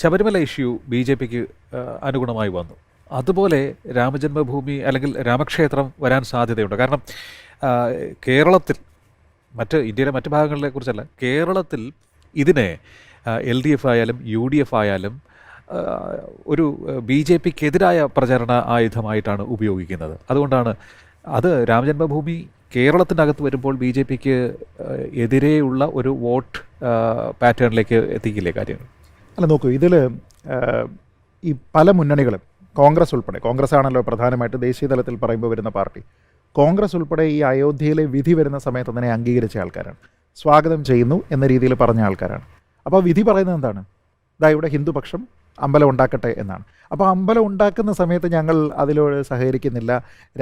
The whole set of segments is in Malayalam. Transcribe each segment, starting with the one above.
ശബരിമല ഇഷ്യൂ ബി ജെ പിക്ക് അനുഗുണമായി വന്നു. അതുപോലെ രാമജന്മഭൂമി അല്ലെങ്കിൽ രാമക്ഷേത്രം വരാൻ സാധ്യതയുണ്ട്. കാരണം കേരളത്തിൽ മറ്റ് ഇന്ത്യയിലെ മറ്റ് ഭാഗങ്ങളിലെ കുറിച്ചല്ല കേരളത്തിൽ ഇതിനെ എൽ ഡി എഫ് ആയാലും യു ഡി എഫ് ആയാലും ഒരു ബി ജെ പിക്കെതിരായ പ്രചരണ ആയുധമായിട്ടാണ് ഉപയോഗിക്കുന്നത്. അതുകൊണ്ടാണ് അത് രാമജന്മഭൂമി കേരളത്തിനകത്ത് വരുമ്പോൾ ബി ജെ പിക്ക് എതിരെയുള്ള ഒരു വോട്ട് പാറ്റേണിലേക്ക് എത്തിക്കില്ലേ കാര്യങ്ങൾ? അല്ല നോക്കൂ ഇതിൽ ഈ പല മുന്നണികളും കോൺഗ്രസ് ഉൾപ്പെടെ കോൺഗ്രസ് ആണല്ലോ പ്രധാനമായിട്ട് ദേശീയ തലത്തിൽ പറയുമ്പോൾ വരുന്ന പാർട്ടി. കോൺഗ്രസ് ഉൾപ്പെടെ ഈ അയോധ്യയിലെ വിധി വരുന്ന സമയത്ത് അതിനെ അംഗീകരിച്ച ആൾക്കാരാണ്. സ്വാഗതം ചെയ്യുന്നു എന്ന രീതിയിൽ പറഞ്ഞ ആൾക്കാരാണ്. അപ്പോൾ വിധി പറയുന്നത് എന്താണ്? ഇതാ ഇവിടെ ഹിന്ദുപക്ഷം അമ്പലം ഉണ്ടാക്കട്ടെ എന്നാണ്. അപ്പോൾ അമ്പലം ഉണ്ടാക്കുന്ന സമയത്ത് ഞങ്ങൾ അതിലോട് സഹകരിക്കുന്നില്ല.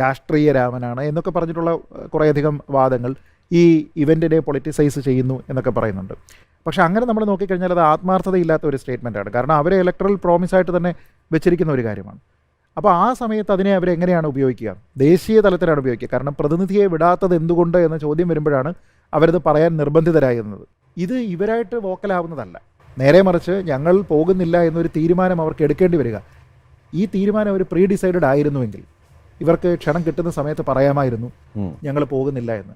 രാഷ്ട്രീയ രാമനാണ് എന്നൊക്കെ പറഞ്ഞിട്ടുള്ള കുറേയധികം വാദങ്ങൾ ഈ ഇവന്റിനെ പൊളിറ്റിസൈസ് ചെയ്യുന്നു എന്നൊക്കെ പറയുന്നുണ്ട്. പക്ഷേ അങ്ങനെ നമ്മൾ നോക്കിക്കഴിഞ്ഞാൽ അത് ആത്മാർത്ഥതയില്ലാത്ത ഒരു സ്റ്റേറ്റ്മെന്റാണ്. കാരണം അവരെ ഇലക്ട്രൽ പ്രോമിസായിട്ട് തന്നെ വെച്ചിരിക്കുന്ന ഒരു കാര്യമാണ്. അപ്പോൾ ആ സമയത്ത് അതിനെ അവരെങ്ങനെയാണ് ഉപയോഗിക്കുക? ദേശീയ തലത്തിലാണ് ഉപയോഗിക്കുക. കാരണം പ്രതിനിധിയെ വിടാത്തത് എന്തുകൊണ്ട് എന്ന ചോദ്യം വരുമ്പോഴാണ് അവരത് പറയാൻ നിർബന്ധിതരായിരുന്നത് ഇത് ഇവരായിട്ട് വോക്കലാവുന്നതല്ല. നേരെ മറിച്ച് ഞങ്ങൾ പോകുന്നില്ല എന്നൊരു തീരുമാനം അവർക്ക് എടുക്കേണ്ടി വരിക. ഈ തീരുമാനം ഒരു പ്രീ ഡിസൈഡഡ് ആയിരുന്നുവെങ്കിൽ ഇവർക്ക് ക്ഷണം കിട്ടുന്ന സമയത്ത് പറയാമായിരുന്നു ഞങ്ങൾ പോകുന്നില്ല എന്ന്.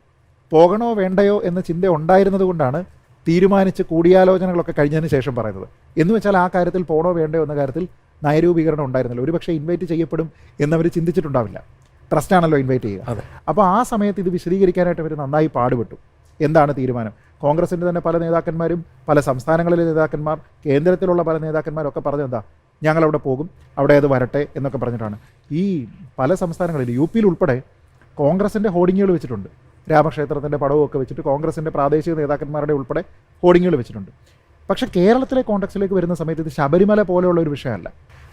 പോകണോ വേണ്ടയോ എന്ന ചിന്ത ഉണ്ടായിരുന്നത് കൊണ്ടാണ് തീരുമാനിച്ച് കൂടിയാലോചനകളൊക്കെ കഴിഞ്ഞതിന് ശേഷം പറയുന്നത്. എന്ന് വെച്ചാൽ ആ കാര്യത്തിൽ പോണോ വേണ്ടോ എന്ന കാര്യത്തിൽ നയരൂപീകരണം ഉണ്ടായിരുന്നില്ല. ഒരുപക്ഷെ ഇൻവൈറ്റ് ചെയ്യപ്പെടും എന്നവർ ചിന്തിച്ചിട്ടുണ്ടാവില്ല. ട്രസ്റ്റാണല്ലോ ഇൻവൈറ്റ് ചെയ്യുക. അപ്പോൾ ആ സമയത്ത് ഇത് വിശദീകരിക്കാനായിട്ട് അവർ നന്നായി പാടുപെട്ടു. എന്താണ് തീരുമാനം? കോൺഗ്രസിന്റെ തന്നെ പല നേതാക്കന്മാരും പല സംസ്ഥാനങ്ങളിലെ നേതാക്കന്മാർ കേന്ദ്രത്തിലുള്ള പല നേതാക്കന്മാരൊക്കെ പറഞ്ഞത് എന്താ? ഞങ്ങളവിടെ പോകും അവിടെ അത് വരട്ടെ എന്നൊക്കെ പറഞ്ഞിട്ടാണ്. ഈ പല സംസ്ഥാനങ്ങളിൽ യു പിയിൽ ഉൾപ്പെടെ കോൺഗ്രസിന്റെ ഹോർഡിങ്ങുകൾ വെച്ചിട്ടുണ്ട്. രാമക്ഷേത്രത്തിന്റെ പടവുമൊക്കെ വെച്ചിട്ട് കോൺഗ്രസിന്റെ പ്രാദേശിക നേതാക്കന്മാരുടെ ഉൾപ്പെടെ ഹോർഡിങ്ങുകൾ വെച്ചിട്ടുണ്ട്. പക്ഷേ കേരളത്തിലെ കോൺടാക്സിലേക്ക് വരുന്ന സമയത്ത് ഇത് ശബരിമല പോലെയുള്ള ഒരു വിഷയമല്ല.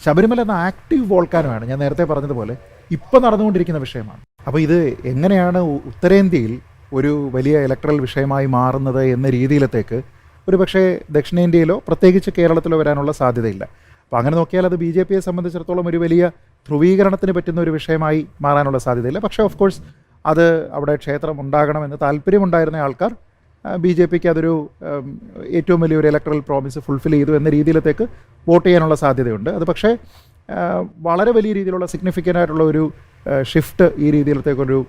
ശബരിമല എന്ന ആക്റ്റീവ് വോൾക്കാനുമാണ് ഞാൻ നേരത്തെ പറഞ്ഞതുപോലെ ഇപ്പം നടന്നുകൊണ്ടിരിക്കുന്ന വിഷയമാണ്. അപ്പോൾ ഇത് എങ്ങനെയാണ് ഉത്തരേന്ത്യയിൽ ഒരു വലിയ ഇലക്ട്രൽ വിഷയമായി മാറുന്നത് എന്ന രീതിയിലത്തേക്ക് ഒരു പക്ഷേ ദക്ഷിണേന്ത്യയിലോ പ്രത്യേകിച്ച് കേരളത്തിലോ വരാനുള്ള സാധ്യതയില്ല. അപ്പോൾ അങ്ങനെ നോക്കിയാൽ അത് ബി ജെ പിയെ സംബന്ധിച്ചിടത്തോളം ഒരു വലിയ ധ്രുവീകരണത്തിന് പറ്റുന്ന ഒരു വിഷയമായി മാറാനുള്ള സാധ്യതയില്ല. പക്ഷേ ഓഫ് കോഴ്സ് അത് അവിടെ ക്ഷേത്രം ഉണ്ടാകണമെന്ന് താല്പര്യമുണ്ടായിരുന്ന ആൾക്കാർ ബി ജെ പിക്ക് അതൊരു ഏറ്റവും വലിയൊരു ഇലക്ട്രൽ പ്രോമിസ് ഫുൾഫിൽ ചെയ്തു എന്ന രീതിയിലത്തേക്ക് വോട്ട് ചെയ്യാനുള്ള സാധ്യതയുണ്ട്. അത് പക്ഷേ വളരെ വലിയ രീതിയിലുള്ള സിഗ്നിഫിക്കന്റ് ആയിട്ടുള്ള ഒരു ഷിഫ്റ്റ് ഈ രീതിയിലത്തേക്കൊരു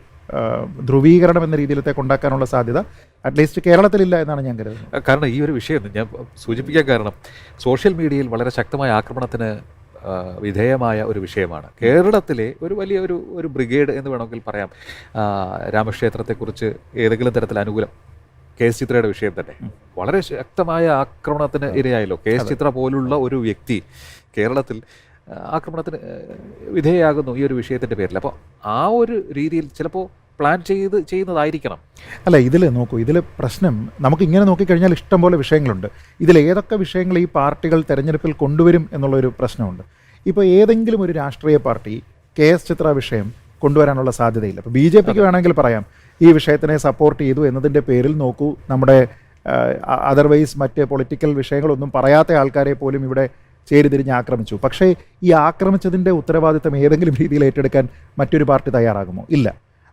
ധ്രുവീകരണം എന്ന രീതിയിലത്തേക്ക് ഉണ്ടാക്കാനുള്ള സാധ്യത അറ്റ്ലീസ്റ്റ് കേരളത്തിലില്ല എന്നാണ് ഞാൻ കരുതുന്നത്. കാരണം ഈ ഒരു വിഷയം ഞാൻ സൂചിപ്പിക്കാൻ കാരണം സോഷ്യൽ മീഡിയയിൽ വളരെ ശക്തമായ ആക്രമണത്തിന് വിധേയമായ ഒരു വിഷയമാണ്. കേരളത്തിലെ ഒരു വലിയ ഒരു ഒരു ബ്രിഗേഡ് എന്ന് വേണമെങ്കിൽ പറയാം. രാമക്ഷേത്രത്തെക്കുറിച്ച് ഏതെങ്കിലും തരത്തിൽ അനുകൂലം. കെ എസ് ചിത്രയുടെ വിഷയം തന്നെ. വളരെ ശക്തമായ ആക്രമണത്തിന് ഇരയായല്ലോ. കെ എസ് ചിത്ര പോലുള്ള ഒരു വ്യക്തി കേരളത്തിൽ ആക്രമണത്തിന് വിധേയയാകുന്നു ഈ ഒരു വിഷയത്തിന്റെ പേരിൽ. അപ്പോൾ ആ ഒരു രീതിയിൽ ചിലപ്പോൾ പ്ലാൻ ചെയ്ത് ചെയ്യുന്നതായിരിക്കണം. അല്ല ഇതിൽ നോക്കൂ ഇതിൽ പ്രശ്നം നമുക്ക് ഇങ്ങനെ നോക്കിക്കഴിഞ്ഞാൽ ഇഷ്ടം പോലെ വിഷയങ്ങളുണ്ട്. ഇതിൽ ഏതൊക്കെ വിഷയങ്ങൾ ഈ പാർട്ടികൾ തെരഞ്ഞെടുപ്പിൽ കൊണ്ടുവരും എന്നുള്ളൊരു പ്രശ്നമുണ്ട്. ഇപ്പോൾ ഏതെങ്കിലും ഒരു രാഷ്ട്രീയ പാർട്ടി കെ എസ് ചിത്ര വിഷയം കൊണ്ടുവരാനുള്ള സാധ്യതയില്ല. ഇപ്പോൾ ബി ജെ പിക്ക് വേണമെങ്കിൽ പറയാം ഈ വിഷയത്തിനെ സപ്പോർട്ട് ചെയ്തു എന്നതിന്റെ പേരിൽ നോക്കൂ നമ്മുടെ അതർവൈസ് മറ്റ് പൊളിറ്റിക്കൽ വിഷയങ്ങളൊന്നും പറയാത്ത ആൾക്കാരെ പോലും ഇവിടെ ചേരിതിരിഞ്ഞ് ആക്രമിച്ചു. പക്ഷേ ഈ ആക്രമിച്ചതിന്റെ ഉത്തരവാദിത്തം ഏതെങ്കിലും രീതിയിൽ ഏറ്റെടുക്കാൻ മറ്റൊരു പാർട്ടി തയ്യാറാകുമോ? ഇല്ല.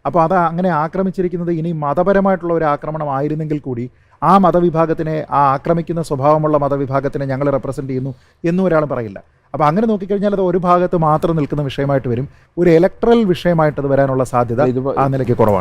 അപ്പോൾ അത് അങ്ങനെ ആക്രമിച്ചിരിക്കുന്നത് ഇനി മതപരമായിട്ടുള്ള ഒരു ആക്രമണം ആയിരുന്നെങ്കിൽ കൂടി ആ മതവിഭാഗത്തിനെ ആ ആക്രമിക്കുന്ന സ്വഭാവമുള്ള മതവിഭാഗത്തിനെ ഞങ്ങൾ റെപ്രസെന്റ് ചെയ്യുന്നു എന്നും ഒരാൾ പറയില്ല. അപ്പോൾ അങ്ങനെ നോക്കിക്കഴിഞ്ഞാൽ അത് ഒരു ഭാഗത്ത് മാത്രം നിൽക്കുന്ന വിഷയമായിട്ട് വരും. ഒരു ഇലക്ട്രൽ വിഷയമായിട്ട് അത് വരാനുള്ള സാധ്യത ആ നിലയ്ക്ക് കുറവാണ്.